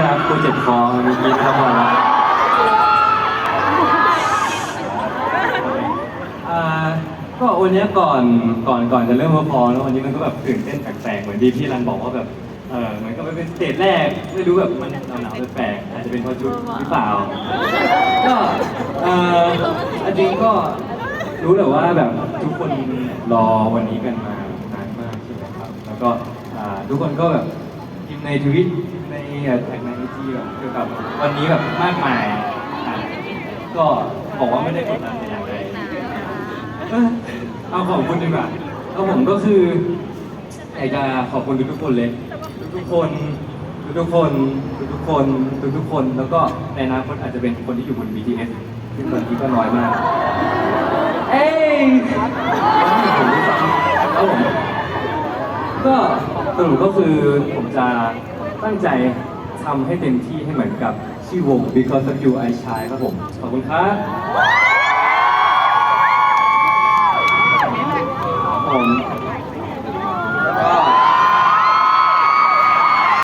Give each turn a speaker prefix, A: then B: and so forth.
A: ครับกูเจ็บคอมื่อกี้ครับผมอ่าก็วันนี้ก่อนก่อนก่อนจะเริ่มพอแล้ววันนี้มันก็แบบตื่นเต้นแปลกๆเหมือนที่พี่รันบอกว่าแบบเออเหมือนกับมันเป็นสเตจแรกไม่รู้แบบมันหนาวๆแปลกๆอาจจะเป็นเพราะชุดหรือเปล่า ก็เออจริงก็รู้แหละว่าแบบทุกคนรอวันนี้กันมานานมากใช่ไหมครับ แล้วก็ทุกคนก็แบบ ในทวิตในแท็กในไอจีแบบเกี่ยวกับวันนี้แบบมากมายอ่าก็บอกว่าไม่ได้กดดันแต่อย่างใดเออเอาขอบคุณดีกว่าแล้วผมก็คืออยากจะขอบคุณทุกๆคนเลย ทุกๆคน ทุกๆคน ทุกๆคน ทุกๆคน แล้วก็ในอนาคตอาจจะเป็นคนที่อยู่บน BTS ซึ่งตอนนี้ก็น้อยมาก เอ้ยผมไม่ฟังแล้วผมก็ สรุปก็คือผมจะตั้งใจทำให้เต็มที่ให้เหมือนกับชื่อวง Because of You I Shine ครับผม ขอบคุณครับ